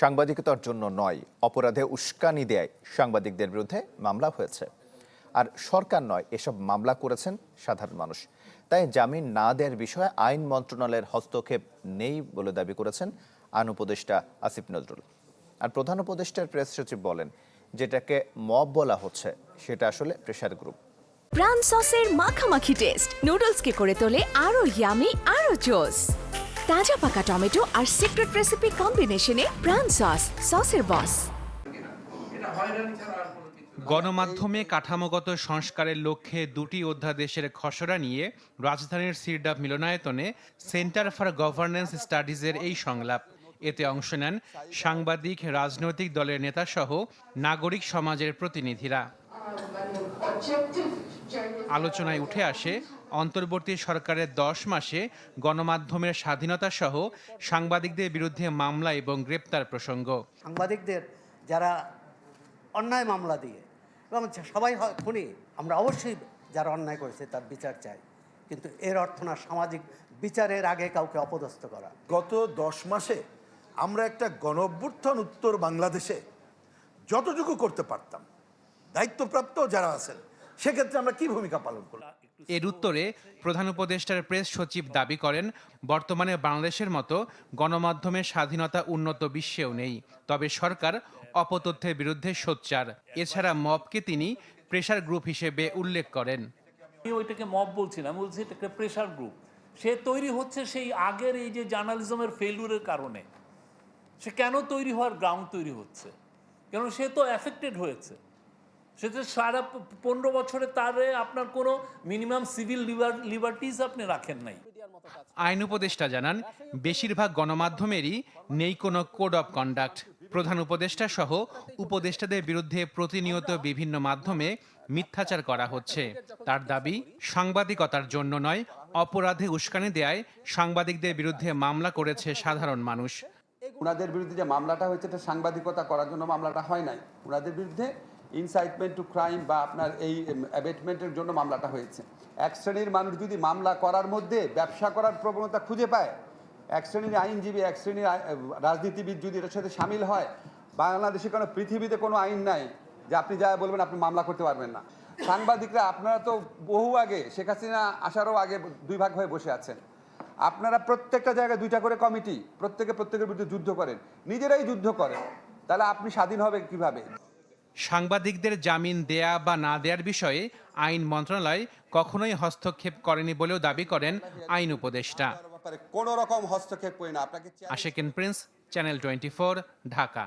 সাংবাদিকতার জন্য নয়, অপরাধে উস্কানি দেয় সাংবাদিকদের বিরুদ্ধে মামলা হয়েছে। আর সরকার নয়, এসব মামলা করেছেন সাধারণ মানুষ। তাই জামিন না দেওয়ার বিষয়ে আইন মন্ত্রণালয়ের হস্তক্ষেপ নেই বলে দাবি করেছেন আইন উপদেষ্টা আসিফ নজরুল। আর প্রধান উপদেষ্টার প্রেস সচিব বলেন, যেটাকে মব বলা হচ্ছে, সেটা আসলে প্রেশার গ্রুপ। প্রাণ সসের মাখামাখি টেস্ট, নুডলসকে করে তোলে আরও ইয়ামি আরও জোস। তাজা পাকা টমেটো আর সিক্রেট রেসিপি কম্বিনেশনে প্রাণ সস সসের বস গণমাধ্যমে কাঠামোগত সংস্কারের লক্ষ্যে দুটি অধ্যাদেশের খসড়া নিয়ে রাজধানীর সিরডাপ মিলনায়তনে সেন্টার ফর গভর্নেন্স স্টাডিজের এই সংলাপ। এতে অংশ নেন সাংবাদিক রাজনৈতিক দলের নেতাসহ নাগরিক সমাজের প্রতিনিধিরা। আলোচনায় উঠে আসে অন্তর্বর্তী সরকারের দশ মাসে গণমাধ্যমের স্বাধীনতা সহ সাংবাদিকদের বিরুদ্ধে মামলা এবং গ্রেপ্তার প্রসঙ্গ। সাংবাদিকদের যারা অন্যায় মামলা দিয়ে এবং সবাই হয় খুনি আমরা অবশ্যই যারা অন্যায় করেছে তার বিচার চাই। কিন্তু এর অর্থ না সামাজিক বিচারের আগে কাউকে অপদস্থ করা। গত দশ মাসে আমরা একটা গণঅভ্যুত্থান উত্তর বাংলাদেশে যতটুকু করতে পারতাম দায়িত্বপ্রাপ্ত যারা আছেন সেক্ষেত্রে আমরা কি ভূমিকা পালন করলাম এর উত্তরে প্রধান উপদেষ্টার প্রেস সচিব দাবি করেন বর্তমানে বাংলাদেশের মতো গণমাধ্যমের স্বাধীনতা উন্নত বিশ্বেও নেই। তবে সরকার অপতথ্যের বিরুদ্ধে সোচ্চার। এছাড়া মবকে তিনি প্রেশার গ্রুপ হিসেবে উল্লেখ করেন। আমি ওইটাকে মব বলছি না বলছি এটাকে প্রেশার গ্রুপ। সে তৈরি হচ্ছে সেই আগের এই যে জার্নালিজমের ফেলুরের কারণে। সে কেন তৈরি হওয়ার গ্রাউন্ড তৈরি হচ্ছে? কেন সে তো অ্যাফেক্টেড হয়েছে? সে তো সারা পনেরো বছরে তারে আপনার কোনো মিনিমাম সিভিল লিবার্টিস আপনি রাখেন নাই। আইন উপদেষ্টা জানান বেশিরভাগ গণমাধ্যমেরই নেই কোনো কোড অফ কন্ডাক্ট। প্রধান উপদেষ্টা সহ উপদেষ্টাদের বিরুদ্ধে প্রতিনিয়ত বিভিন্ন মাধ্যমে মিথ্যাচার করা হচ্ছে। তার দাবি সাংবাদিকতার জন্য নয় অপরাধে উস্কানি দেয় সাংবাদিকদের বিরুদ্ধে মামলা করেছে সাধারণ মানুষ। ওনাদের বিরুদ্ধে যে মামলাটা হয়েছে এটা সাংবাদিকতা করার জন্য মামলাটা হয় নাই। ওনাদের বিরুদ্ধে ইনসাইটমেন্ট টু ক্রাইম বা আপনার এই অ্যাবেটমেন্টের জন্য মামলাটা হয়েছে। এক শ্রেণির মানুষ যদি মামলা করার মধ্যে ব্যবসা করার প্রবণতা খুঁজে পায়, এক শ্রেণির আইনজীবী, এক শ্রেণির রাজনীতিবিদ যদি এটার সাথে সামিল হয়, বাংলাদেশে কোনো পৃথিবীতে কোনো আইন নাই যে আপনি যা বলবেন আপনি মামলা করতে পারবেন না। সাংবাদিকরা, আপনারা তো বহু আগে, শেখ হাসিনা আসারও আগে দুই ভাগ হয়ে বসে আছেন। আপনারা প্রত্যেকটা জায়গায় দুইটা করে কমিটি, প্রত্যেকে প্রত্যেকের বিরুদ্ধে যুদ্ধ করেন। নিজেরাই যুদ্ধ করেন। তাহলে আপনি স্বাধীন হবে কীভাবে? সাংবাদিকদের জামিন দেয়া বা না দেয়ার বিষয়ে আইন মন্ত্রণালয় কখনোই হস্তক্ষেপ করেনি বলেও দাবি করেন আইন উপদেষ্টা। কোন রকম হস্তক্ষেপ করি না আপনাকে আশেকিন প্রিন্স চ্যানেল টোয়েন্টি ঢাকা।